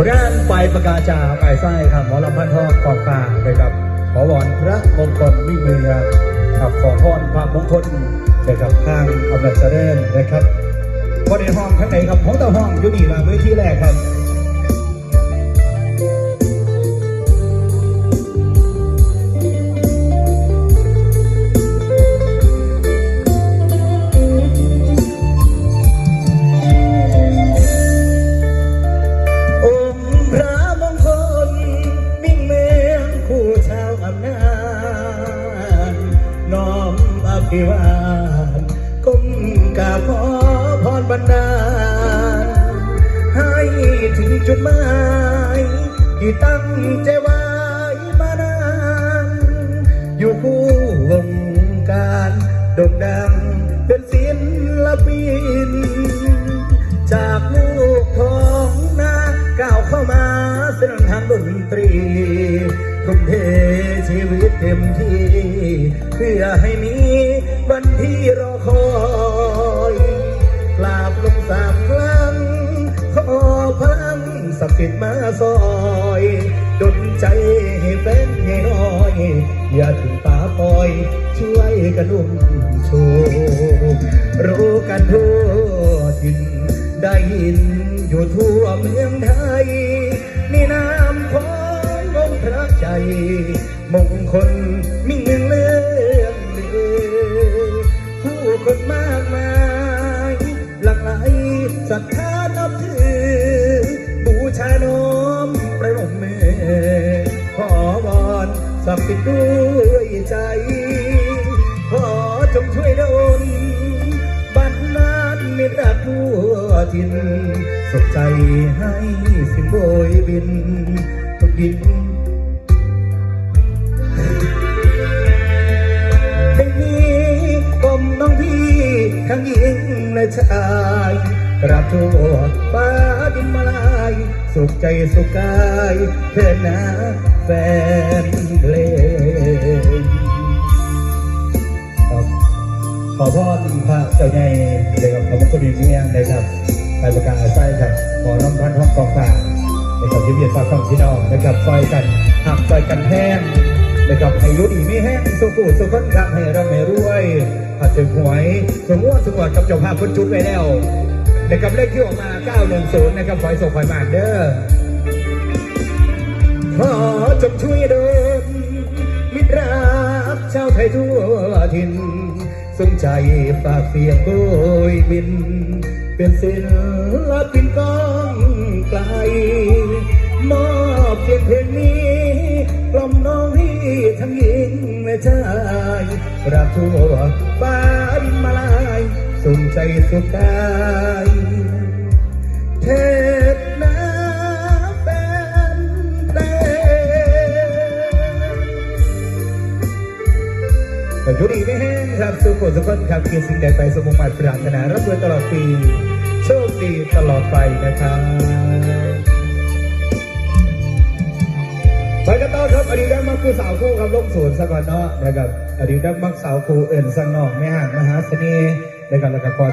งานไปประกาศจาไก่ไส้ครับหมอลำพันทองกอบกลาเลยครับขอวอนพระมงคลวิเมืองครับขอพรพระมงคลเลยครับทางอำนาจเจริญนะครับพอในห้องข้างในครับของตาห้องอยู่นี่ละเวทีแรกครับำนาน้อมอภิวาทก้มกราบขอพรบรรดาให้ถึงจุดหมายที่ตั้งใจไว้มานานอยู่คู่วงการโด่งดังเป็นศิลปินจาก ตรีทุ่มเทชีวิตเต็มที่ เพื่อให้มีวันที่รอคอยกราบลงสามครั้ง ขอพลังศักดิ์สิทธิ์มาซอยดลใจให้เป็นให้น้อย อย่าถึงป่าปล่อย ช่วยกันอุ้มชูรู้กันทั่วถิ่นได้ยินอยู่ทั่วเมืองไทย สิด้วยใจ ขอจงช่วยดลบันดาลมิตรรักทั่วถิ่นสุขใจให้สิมโบยบินทุกยินเพลงนี้กลมน้องพี่ทั้งหญิงและชายกราบทั่วฟ้าดินมาลาย สุขใจสุขกายเธอนะแฟน จ้าใหญ่เลยครับขอบคุณดีเมียงเลยครับไปประกาศไส้ครับขอน้ำพันห้องกองฝานะครับที่เบียดฝากของพี่น้องนะครับซอยกันหักซอยกันแห้งนะครับให้รู้ดีไม่แห้งสุขุสุขนครับให้ร่ำให้รวยผัดถึงหวยสมวดสมวดกับเจ้าภาพคนจุดไว้แล้วนะครับเลขที่ออกมา 910 นะครับขอให้ส่งขอยมาเด้อขอจงช่วยเดินมิตรรักชาวไทยทั่วถิ่น สนใจฝากเสียงโดยบิน เป็นศิลปินก้องไกล มอบเพียงเพลงนี้กล่อมน้องพี่ทั้งหญิงและชายรักทั่วฟ้าดินมาลาย สุ่มใจสุขกายเท ขอจุดีไม่แห้งครับสุขสุขคนครับเกินสิ่งใดไปสมมุติปรารถนารับเงินตลอดปี โชคดีตลอดไปนะครับไปกันต่อครับอดีตนักมักคู่สาวคู่ครับลงศูนย์สะก่อนเนาะนะครับอดีตนักมักสาวคู่เอ็นสังนอกไม่ห่างมหาเสน่ห์นะครับแล้วก็กอน